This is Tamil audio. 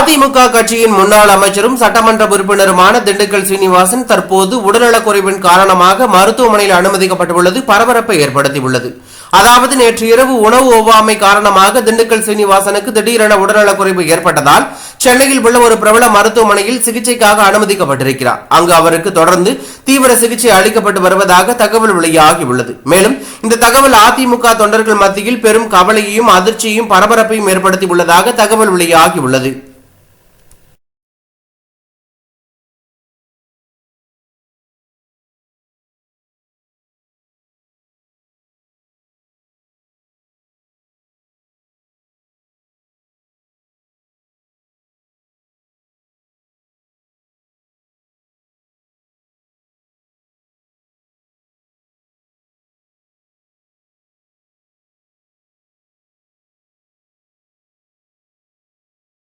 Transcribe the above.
அதிமுக கட்சியின் முன்னாள் அமைச்சரும் சட்டமன்ற உறுப்பினருமான திண்டுக்கல் சீனிவாசன் தற்போது உடல்நலக்குறைவின் காரணமாக மருத்துவமனையில் அனுமதிக்கப்பட்டுள்ளது பரபரப்பை ஏற்படுத்தியுள்ளது. அதாவது நேற்று இரவு உணவு ஒவ்வாமை காரணமாக திண்டுக்கல் சீனிவாசனுக்கு திடீரென உடல்நலக்குறைவு ஏற்பட்டதால் சென்னையில் உள்ள ஒரு பிரபல மருத்துவமனையில் சிகிச்சைக்காக அனுமதிக்கப்பட்டிருக்கிறார். அங்கு அவருக்கு தொடர்ந்து தீவிர சிகிச்சை அளிக்கப்பட்டு வருவதாக தகவல் வெளியாகியுள்ளது. மேலும் இந்த தகவல் அதிமுக தொண்டர்கள் மத்தியில் பெரும் கவலையையும் அதிர்ச்சியையும் பரபரப்பையும் ஏற்படுத்தியுள்ளதாக தகவல் வெளியாகியுள்ளது.